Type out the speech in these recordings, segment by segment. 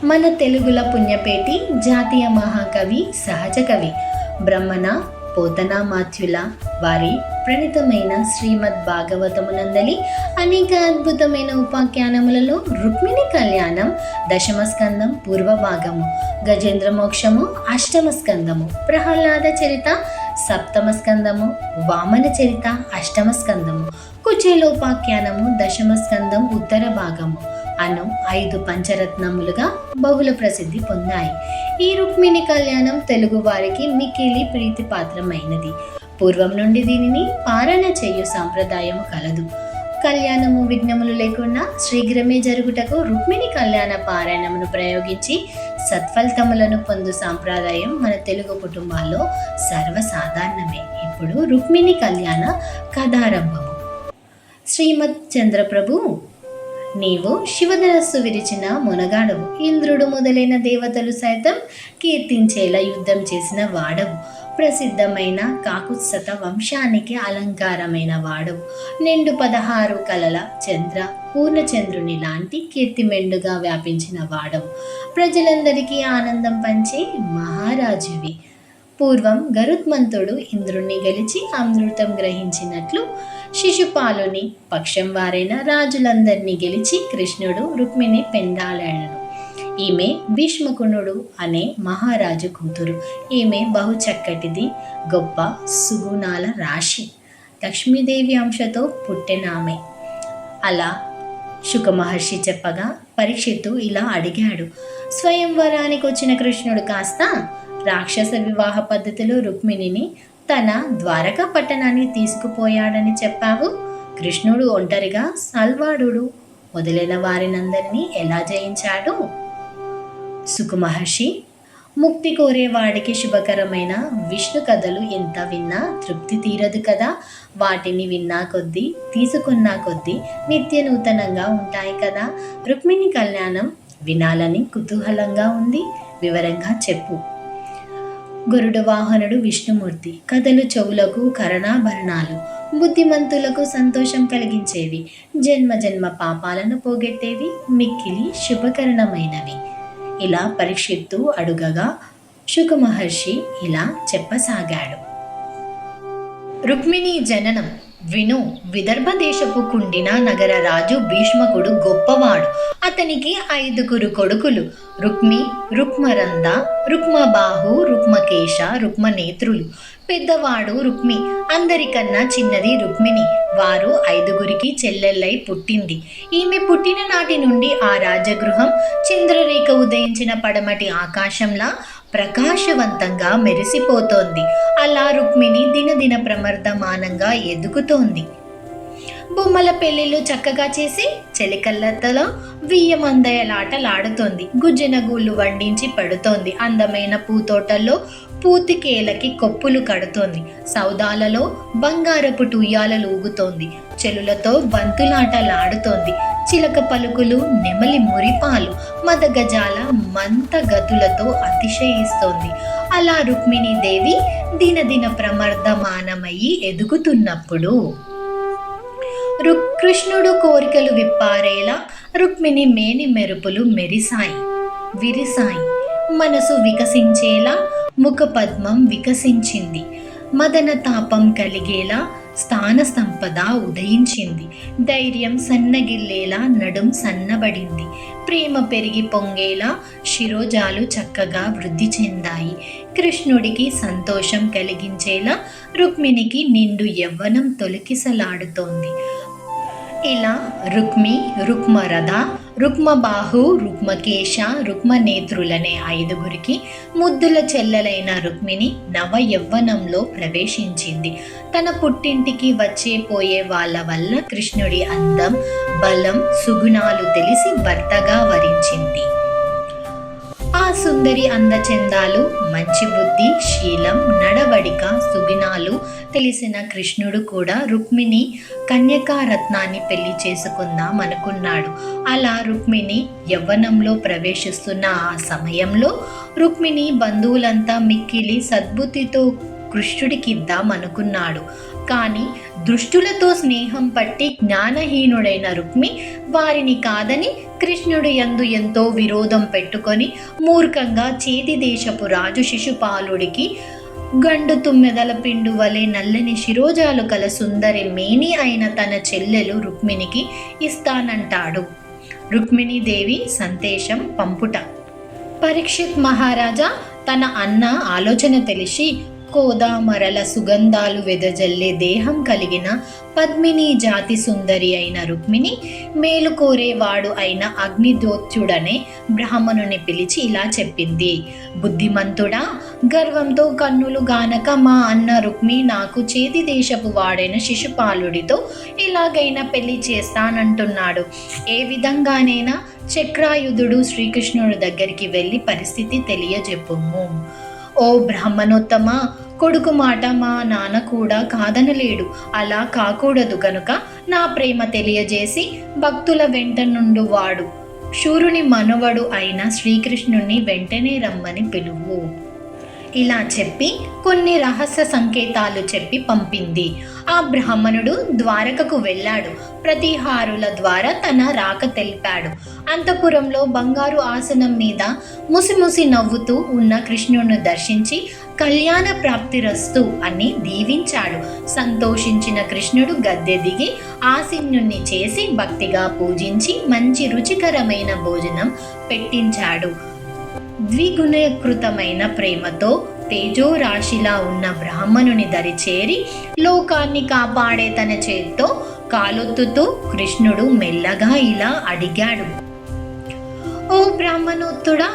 మన తెలుగుల పుణ్యపేటి జాతీయ మహాకవి సహజ కవి బ్రహ్మణ పోతనామాత్యుల వారి ప్రణితమైన శ్రీమద్ భాగవతమునందలి అనేక అద్భుతమైన ఉపాఖ్యానములలో రుక్మిణి కళ్యాణం దశమ స్కందం పూర్వ భాగము గజేంద్ర మోక్షము అష్టమ స్కందము ప్రహ్లాద చరిత సప్తమ స్కందము వామన చరిత అష్టమ స్కందము కుచేలోపాఖ్యానము దశమ స్కందం ఉత్తర భాగము అను ఐదు పంచరత్నములుగా బహుళ ప్రసిద్ధి పొందాయి. ఈ రుక్మిణి కళ్యాణం తెలుగు వారికి మికిలి ప్రీతిపాత్రమైనది. పూర్వం నుండి దీనిని పారణ చేయు సాంప్రదాయం కలదు. కళ్యాణము విఘ్నములు లేకుండా శీఘ్రమే జరుగుటకు రుక్మిణి కళ్యాణ పారాయణమును ప్రయోగించి సత్ఫలితములను పొందు సాంప్రదాయం మన తెలుగు కుటుంబాల్లో సర్వసాధారణమే. ఇప్పుడు రుక్మిణి కళ్యాణ కథారంభము. శ్రీమద్ చంద్రప్రభు నీవు శివధనస్సు విరిచిన మునగాడవు. ఇంద్రుడు మొదలైన దేవతలు సైతం కీర్తించేలా యుద్ధం చేసిన వాడవు. ప్రసిద్ధమైన కాకుత్సత వంశానికి అలంకారమైన వాడవు. నిండు పదహారు కలల చంద్ర పూర్ణచంద్రుని లాంటి కీర్తిమెండుగా వ్యాపించిన వాడవు. ప్రజలందరికీ ఆనందం పంచే మహారాజువి. పూర్వం గరుత్మంతుడు ఇంద్రుణ్ణి గెలిచి అమృతం గ్రహించినట్లు శిశుపాలుని పక్షం వారైన రాజులందరినీ గెలిచి కృష్ణుడు రుక్మిణి పెండాలాడను. ఈమె భీష్మకుణుడు అనే మహారాజు కూతురు. ఈమె బహు చక్కటిది గొప్ప సుగుణాల రాశి. లక్ష్మీదేవి అంశతో పుట్టినామె అలా శుక మహర్షి చెప్పగా పరీక్షిత్తు ఇలా అడిగాడు. స్వయంవరానికి వచ్చిన కృష్ణుడు కాస్త రాక్షస వివాహ పద్ధతిలో రుక్మిణిని తన ద్వారకా పట్టణాన్ని తీసుకుపోయాడని చెప్పావు. కృష్ణుడు ఒంటరిగా సల్వాడు మొదలైన వారినందరినీ ఎలా జయించాడు? సుకుమహర్షి ముక్తి కోరేవాడికి శుభకరమైన విష్ణు కథలు ఎంత విన్నా తృప్తి తీరదు కదా. వాటిని విన్నా కొద్దీ తీసుకున్నా కొద్దీ నిత్య నూతనంగా ఉంటాయి కదా. రుక్మిణి కళ్యాణం వినాలని కుతూహలంగా ఉంది. వివరంగా చెప్పు. గరుడ వాహనుడు విష్ణుమూర్తి. కథలు చెవులకు కరణాభరణాలు. బుద్ధిమంతులకు సంతోషం కలిగించేవి. జన్మ జన్మ పాపాలను పోగొట్టేవి. మిక్కిలి శుభకరణమైనవి. ఇలా పరీక్షిత్తు అడుగగా శుక మహర్షి ఇలా చెప్పసాగాడు. రుక్మిణి జననం. విను విదర్భ దేశపు కుండిన నగర రాజు భీష్మకుడు గొప్పవాడు. అతనికి ఐదుగురు కొడుకులు రుక్మి రుక్మరంద రుక్మబాహు రుక్మకేశ రుక్మనేత్రులు. పెద్దవాడు రుక్మి అందరికన్నా చిన్నది రుక్మిణి. వారు ఐదుగురికి చెల్లెల్లై పుట్టింది. ఈమె పుట్టిన నాటి నుండి ఆ రాజగృహం చంద్రరేఖ ఉదయించిన పడమటి ఆకాశంలా ప్రకాశవంతంగా మెరిసిపోతోంది. అలా రుక్మిణి దినదిన ప్రమర్దమానంగా ఎదుగుతోంది. బొమ్మల పెళ్ళిళ్ళు చక్కగా చేసి చెలికల్లతలో వియ్యమందయలాటలాడుతోంది గుజ్జన గూళ్ళు వండించి పడుతోంది. అందమైన పూతోటల్లో పూతికేలకి కొప్పులు కడుతోంది. సౌదాలలో బంగారపు టుయ్యాలలు ఊగుతోంది చెలులతో బంతులాటలాడుతోంది. చిలక పలుకులు నెమలి మురిపాలు మదగజాల మంత గతులతో అతిశయిస్తోంది. అలా రుక్మిణీదేవి దినదిన ప్రమర్ధమానమయ్యి ఎదుగుతున్నప్పుడు కృష్ణుడు కోరికలు విప్పారేలా రుక్మిణి మేని మెరుపులు మెరిసాయి విరిసాయి మనసు వికసించేలా ముఖపద్మం వికసించింది. మదన తాపం కలిగేలా స్థాన సంపద ఉదయించింది. ధైర్యం సన్నగిల్లేలా నడుం సన్నబడింది. ప్రేమ పెరిగి పొంగేలా శిరోజాలు చక్కగా వృద్ధి చెందాయి. కృష్ణుడికి సంతోషం కలిగించేలా రుక్మిణికి నిండు యవ్వనం తొలికిసలాడుతోంది. ఇలా రుక్మి రుక్మరథ రుక్మబాహు రుక్మకేశ రుక్మనేత్రులనే ఐదుగురికి ముద్దుల చెల్లెలైన రుక్మిణి నవ యవ్వనంలో ప్రవేశించింది. తన పుట్టింటికి వచ్చే పోయే వాళ్ళ వల్ల కృష్ణుడి అందం బలం సుగుణాలు తెలిసి భర్తగా వరించింది. ఆ సుందరి అందచందాలు మంచి బుద్ధి శీలం నడవడిక సుగుణాలు తెలిసిన కృష్ణుడు కూడా రుక్మిణి కన్యకారత్నాన్ని పెళ్ళి చేసుకుందాం అనుకున్నాడు అలా రుక్మిణి యవ్వనంలో ప్రవేశిస్తున్న ఆ సమయంలో రుక్మిణి బంధువులంతా మిక్కిలి సద్బుద్ధితో కృష్ణుడికి ఇద్దామనుకున్నాడు కానీ దుష్టులతో స్నేహం పట్టి జ్ఞానహీనుడైన రుక్మి వారిని కాదని కృష్ణుడు యందు ఎంతో విరోధం పెట్టుకొని మూర్ఖంగా చేతి దేశపు రాజు శిశుపాలుడికి గండు తుమ్మెదల పిండు వలె నల్లని శిరోజాలు కల సుందరి మేని అయిన తన చెల్లెలు రుక్మిణికి ఇస్తానంటాడు. రుక్మిణీదేవి సందేశం పంపుట. పరీక్షిత్ మహారాజా తన అన్న ఆలోచన తెలిసి కోదామరల సుగంధాలు వెదజల్లే దేహం కలిగిన పద్మిని జాతి సుందరి అయిన రుక్మిణి మేలు కోరేవాడు అయిన అగ్నిదోత్యుడనే బ్రాహ్మణుని పిలిచి ఇలా చెప్పింది. బుద్ధిమంతుడా గర్వంతో కన్నులు గానక మా అన్న రుక్మి నాకు చేతి దేశపు వాడైన శిశుపాలుడితో ఎలాగైనా పెళ్ళి చేస్తానంటున్నాడు. ఏ విధంగానైనా చక్రాయుధుడు శ్రీకృష్ణుడి దగ్గరికి వెళ్ళి పరిస్థితి తెలియజెప్పుము. ఓ బ్రాహ్మణోత్తమ కొడుకు మాట మా నాన్న కూడా కాదనలేడు. అలా కాకూడదు గనుక నా ప్రేమ తెలియజేసి భక్తుల వెంట నుండు వాడు. శూరుని మనవడు అయిన శ్రీకృష్ణుణ్ణి వెంటనే రమ్మని పిలువు. ఇలా చెప్పి కొన్ని రహస్య సంకేతాలు చెప్పి పంపింది. ఆ బ్రాహ్మణుడు ద్వారకకు వెళ్ళాడు. ప్రతిహారుల ద్వారా తన రాక తెలిపాడు. అంతపురంలో బంగారు ఆసనం మీద ముసిముసి నవ్వుతూ ఉన్న కృష్ణుడిని దర్శించి కళ్యాణ ప్రాప్తిరస్తు అని దీవించాడు. సంతోషించిన కృష్ణుడు గద్దె దిగి ఆసీనుణ్ణి చేసి భక్తిగా పూజించి మంచి రుచికరమైన భోజనం పెట్టించాడు. ద్విగుణీకృతమైన ప్రేమతో తేజోరాశిలా ఉన్న బ్రాహ్మణుని దరి చేరి లోకాన్ని కాపాడే తన చేత్తో కాలొత్తుతూ కృష్ణుడు మెల్లగా ఇలా అడిగాడు. ఓ బ్రాహ్మణోత్తుడా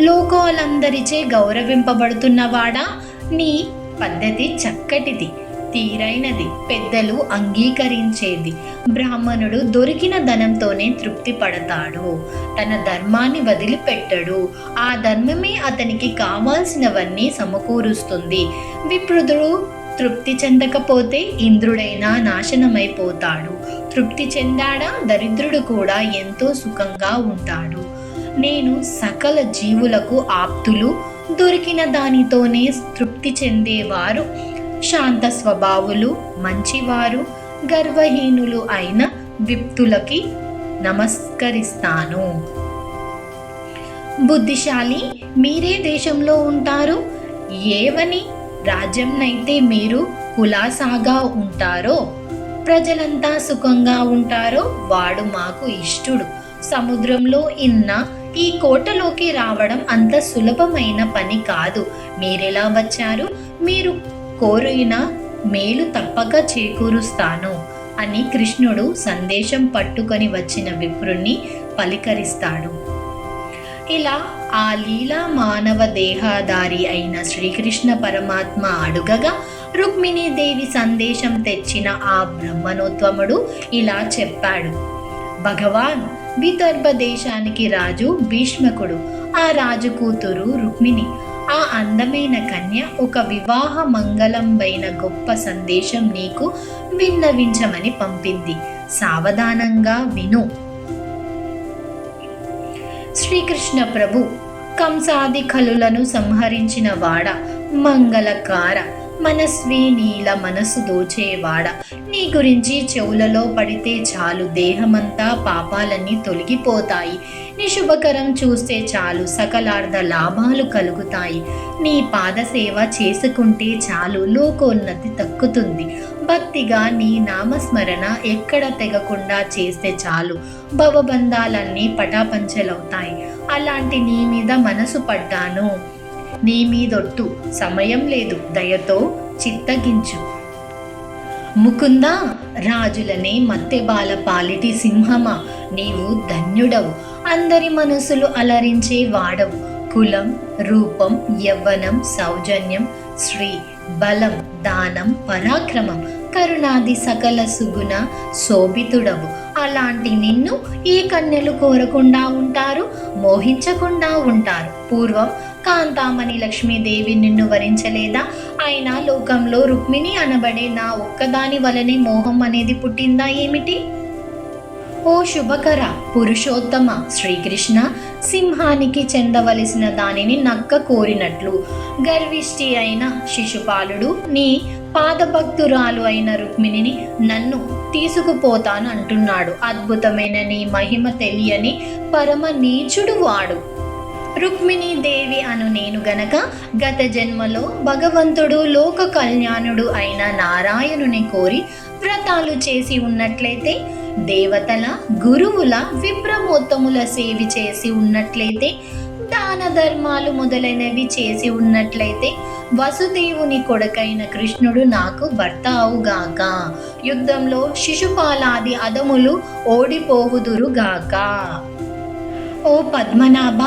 లోకాలందరిచే గౌరవింపబడుతున్నవాడా? నీ పద్ధతి చక్కటిది. తీరైనది. పెద్దలు అంగీకరించేది. బ్రాహ్మణుడు దొరికిన ధనంతోనే తృప్తి పడతాడు. తన ధర్మాన్ని వదిలిపెట్టడు. ఆ ధర్మమే అతనికి కావాల్సినవన్నీ సమకూరుస్తుంది. విప్రుదుడు తృప్తి చెందకపోతే ఇంద్రుడైనా నాశనమైపోతాడు. తృప్తి చెందాడా? దరిద్రుడు కూడా ఎంతో సుఖంగా ఉంటాడు. నేను సకల జీవులకు ఆప్తులు. దొరికిన దానితోనే తృప్తి చెందేవారు శాంత స్వభావులు మంచివారు గర్వహీనులు అయిన విప్తులకి నమస్కరిస్తాను. బుద్ధిశాలి మీరే దేశంలో ఉంటారు? ఏవని రాజ్యంనైతే మీరు కులాసాగా ఉంటారో ప్రజలంతా సుఖంగా ఉంటారో వాడు మాకు ఇష్టుడు. సముద్రంలో ఇన్న ఈ కోటలోకి రావడం అంత సులభమైన పని కాదు. మీరెలా వచ్చారు? మీరు కోరిన మేలు తప్పక చేకూరుస్తాను అని కృష్ణుడు సందేశం పట్టుకొని వచ్చిన విప్రుణ్ణి పలికరిస్తాడు. ఇలా ఆ లీలా మానవ దేహదారి అయిన శ్రీకృష్ణ పరమాత్మ అడుగగా రుక్మిణీదేవి సందేశం తెచ్చిన ఆ బ్రహ్మణోత్వముడు ఇలా చెప్పాడు. భగవాన్ విదర్భ దేశానికి రాజు భీష్మకుడు ఆ రాజు కూతురు రుక్మిణి ఆ అందమైన కన్య ఒక వివాహ మంగళంబైన గొప్ప సందేశం నీకు విన్నవించమని పంపింది. సావధానంగా విను. శ్రీకృష్ణ ప్రభు కంసాది కలులను సంహరించిన వాడ మంగళకార మనస్వి నీల మనసు దోచేవాడ. నీ గురించి చెవులలో పడితే చాలు దేహమంతా పాపాలన్నీ తొలగిపోతాయి. నీ శుభకరం చూస్తే చాలు సకలార్థ లాభాలు కలుగుతాయి. నీ పాదసేవ చేసుకుంటే చాలు లోకోన్నతి తక్కుతుంది భక్తిగా నీ నామస్మరణ ఎక్కడ తెగకుండా చేస్తే చాలు. భవబంధాలన్నీ పటాపంచలవుతాయి. అలాంటి నీ మీద మనసు పడ్డాను. నీ మీదొట్టు సమయం లేదు దయతో చిత్తగించు. ముకుంద రాజులనే మత్తెబాల పాలిటి సింహమా నీవు ధన్యుడవు. అందరి మనసులు అలరించే వాడవు కులం రూపం యవ్వనం సౌజన్యం శ్రీ బలం దానం పరాక్రమం కరుణాది సకల సుగుణ శోభితుడవు. అలాంటి నిన్ను ఈ కన్యలు కోరకుండా ఉంటారు మోహించకుండా ఉంటారు. పూర్వం కాంతామణి లక్ష్మీదేవి నిన్ను వరించలేదా? అయినా లోకంలో రుక్మిణి అనబడే నా ఒక్కదాని వలనే మోహం అనేది పుట్టిందా ఏమిటి? ఓ శుభకర. పురుషోత్తమ. శ్రీకృష్ణ సింహానికి చెందవలసిన దానిని నక్క కోరినట్లు. గర్విష్టి అయిన శిశుపాలుడు నీ పాదభక్తురాలు అయిన రుక్మిణిని నన్ను తీసుకుపోతాను అంటున్నాడు. అద్భుతమైన నీ మహిమ తెలియని పరమ నీచుడు వాడు. రుక్మిణీ దేవి అను నేను గనక గత జన్మలో భగవంతుడు లోక కళ్యాణుడు అయిన నారాయణుని కోరి వ్రతాలు చేసి ఉన్నట్లయితే దేవతల గురువుల విప్రమోత్తముల సేవి చేసి ఉన్నట్లయితే దాన ధర్మాలు మొదలైనవి చేసి ఉన్నట్లయితే వసుదేవుని కొడుకైన కృష్ణుడు నాకు భర్త అవుగాక యుద్ధంలో శిశుపాలాది అదములు ఓడిపోవుదురుగాక ఓ పద్మనాభ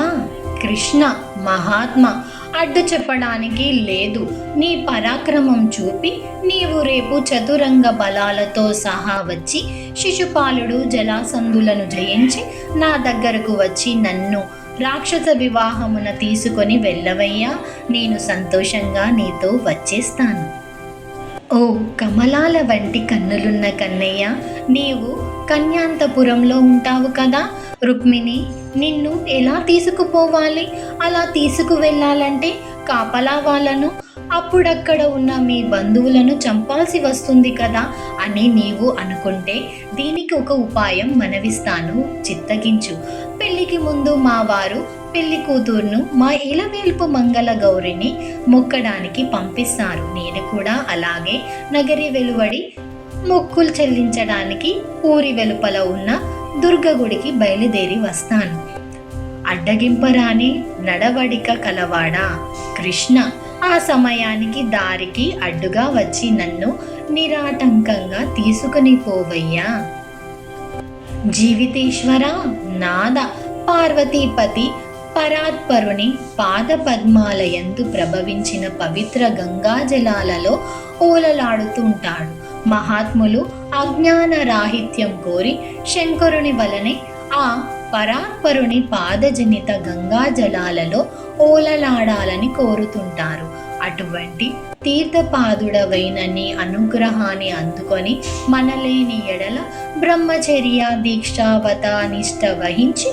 కృష్ణ మహాత్మ అడ్డు చెప్పడానికి లేదు. నీ పరాక్రమం చూపి నీవు రేపు చతురంగ బలాలతో సహా వచ్చి శిశుపాలుడు జలాసంధులను జయించి నా దగ్గరకు వచ్చి నన్ను రాక్షస వివాహమున తీసుకొని వెళ్ళవయ్యా. నేను సంతోషంగా నీతో వచ్చేస్తాను. ఓ కమలాల వంటి కన్నులున్న కన్నయ్య నీవు కన్యాంతపురంలో ఉంటావు కదా? రుక్మిణి నిన్ను ఎలా తీసుకుపోవాలి? అలా తీసుకువెళ్ళాలంటే కాపలా వాళ్ళను? అప్పుడక్కడ ఉన్న మీ బంధువులను చంపాల్సి వస్తుంది కదా అని నీవు అనుకుంటే దీనికి ఒక ఉపాయం మనవిస్తాను. చిత్తగించు. పెళ్ళికి ముందు మా వారు పెళ్ళి కూతుర్ను మా ఇలవేల్పు మంగళ గౌరిని మొక్కడానికి పంపిస్తారు. నేను కూడా అలాగే నగరి వెలువడి మొక్కులు చెల్లించడానికి ఊరి వెలుపల ఉన్న దుర్గ గుడికి బయలుదేరి వస్తాను. అడ్డగింపరాని నడవడిక కలవాడా? కృష్ణ ఆ సమయానికి దారికి అడ్డుగా వచ్చి నన్ను నిరాటంకంగా తీసుకుని పోవయ్యా. జీవితేశ్వర నాద పార్వతీపతి పరాత్పరుని పాద పద్మాలయందు ప్రభవించిన పవిత్ర గంగా జలాలలో ఓలలాడుతుంటాడు మహాత్ములు అజ్ఞాన రాహిత్యం కోరి శంకరుని వలనే ఆ పరాత్పరుని పాదజనిత గంగా జలాలలో ఓలలాడాలని కోరుతుంటారు. అటువంటి తీర్థపాదుడవైన నీ అనుగ్రహాన్ని అందుకొని మనలేని ఎడల బ్రహ్మచర్య దీక్షావత నిష్ట వహించి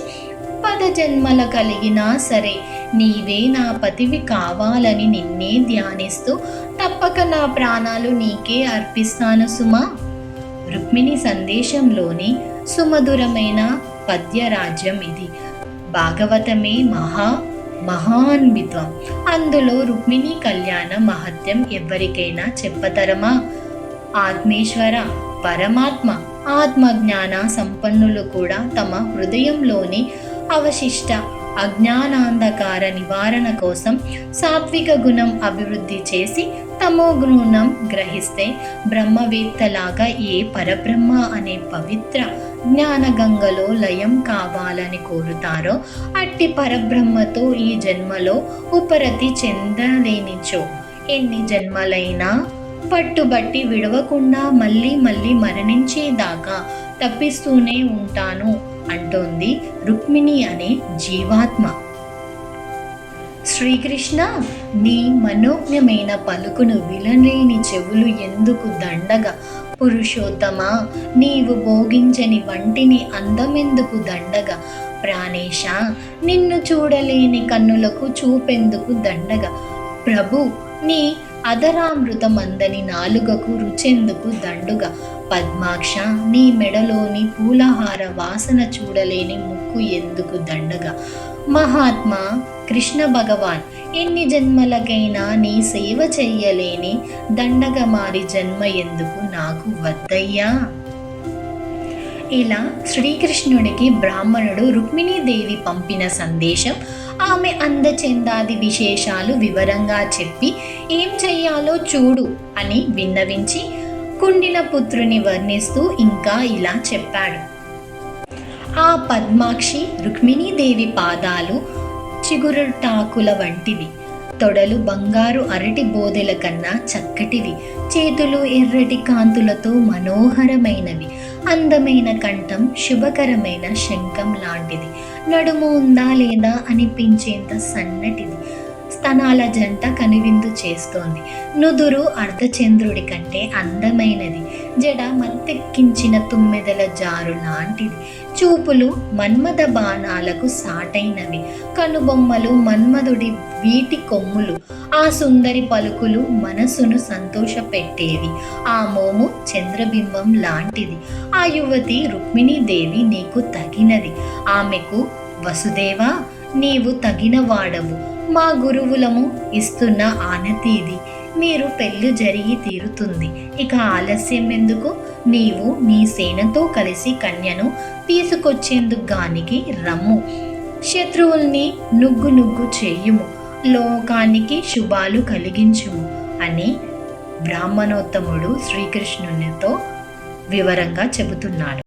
పదజన్మల కలిగినా సరే నీవే నా పతివి కావాలని నిన్నే ధ్యానిస్తూ తప్పక నా ప్రాణాలు నీకే అర్పిస్తాను సుమా. రుక్మిణి సందేశంలోని సుమధురమైన పద్యరాజ్యం ఇది. భాగవతమే మహా మహాన్వితం. అందులో రుక్మిణి కళ్యాణ మహత్యం ఎవరికైనా చెప్పతరమా? ఆత్మేశ్వర పరమాత్మ ఆత్మజ్ఞాన సంపన్నులు కూడా తమ హృదయంలోని అవశిష్ట అజ్ఞానాంధకార నివారణ కోసం సాత్విక గుణం అభివృద్ధి చేసి తమో గుణం గ్రహిస్తే బ్రహ్మవేత్తలాగా ఏ పరబ్రహ్మ అనే పవిత్ర జ్ఞానగంగలో లయం కావాలని కోరుతారో అట్టి పరబ్రహ్మతో ఈ జన్మలో ఉపరతి చెందలేనిచో ఎన్ని జన్మలైనా పట్టుబట్టి విడవకుండా మళ్ళీ మళ్ళీ మరణించేదాకా తప్పిస్తూనే ఉంటాను అంటోంది రుక్మిణి అనే జీవాత్మ. శ్రీకృష్ణ నీ మనోజ్ఞమైన పలుకును విలలేని చెవులు ఎందుకు దండగా పురుషోత్తమా? నీవు భోగించని వంటిని అందమెందుకు దండగా? ప్రాణేశ నిన్ను చూడలేని కన్నులకు చూపెందుకు దండగా? ప్రభు నీ అదరామృతమందని నాలుగకు రుచెందుకు దండుగా? పద్మాక్ష నీ మెడలోని పూలహార వాసన చూడలేని ముక్కు ఎందుకు దండగా? మహాత్మా కృష్ణ భగవాన్ ఎన్ని జన్మలకైనా నీ సేవ చెయ్యలేని దండగ మారి జన్మ ఎందుకు నాకు వద్దయ్యా? ఇలా శ్రీకృష్ణుడికి బ్రాహ్మణుడు రుక్మిణీదేవి పంపిన సందేశం ఆమె అందచెందాది విశేషాలు వివరంగా చెప్పి ఏం చెయ్యాలో చూడు అని విన్నవించి కుండిన పుత్రుని వర్ణిస్తూ ఇంకా ఇలా చెప్పాడు. ఆ పద్మాక్షి రుక్మిణీదేవి పాదాలు చిగురుటాకుల వంటివి. తొడలు బంగారు అరటి బోదెల కన్నా చక్కటివి. చేతులు ఎర్రటి కాంతులతో మనోహరమైనవి. అందమైన కంఠం శుభకరమైన శంఖం లాంటిది. నడుము ఉందా లేదా అనిపించేంత సన్నటిది. స్తనాల జంట కనువిందు చేస్తోంది. నుదురు అర్ధచంద్రుడి కంటే అందమైనది. జడ మత్తెక్కించిన తుమ్మెదల జారు లాంటిది చూపులు మన్మథ బాణాలకు సాటైనవి. కనుబొమ్మలు మన్మధుడి వీటి కొమ్ములు. ఆ సుందరి పలుకులు మనసును సంతోషపెట్టేవి. ఆ మోము చంద్రబింబం లాంటిది. ఆ యువతి రుక్మిణీదేవి నీకు తగినది. ఆమెకు వసుదేవా నీవు తగిన వాడవు మా గురువులము ఇస్తున్న ఆనతీది. మీరు పెళ్ళి జరిగి తీరుతుంది. ఇక ఆలస్యం ఎందుకు? నీవు నీ సేనతో కలిసి కన్యను తీసుకొచ్చేందుకు గానికి రమ్ము. శత్రువుల్ని నుగ్గు నుగ్గు చేయుము. లోకానికి శుభాలు కలిగించుము అని బ్రాహ్మణోత్తముడు శ్రీకృష్ణునితో వివరంగా చెబుతున్నాడు.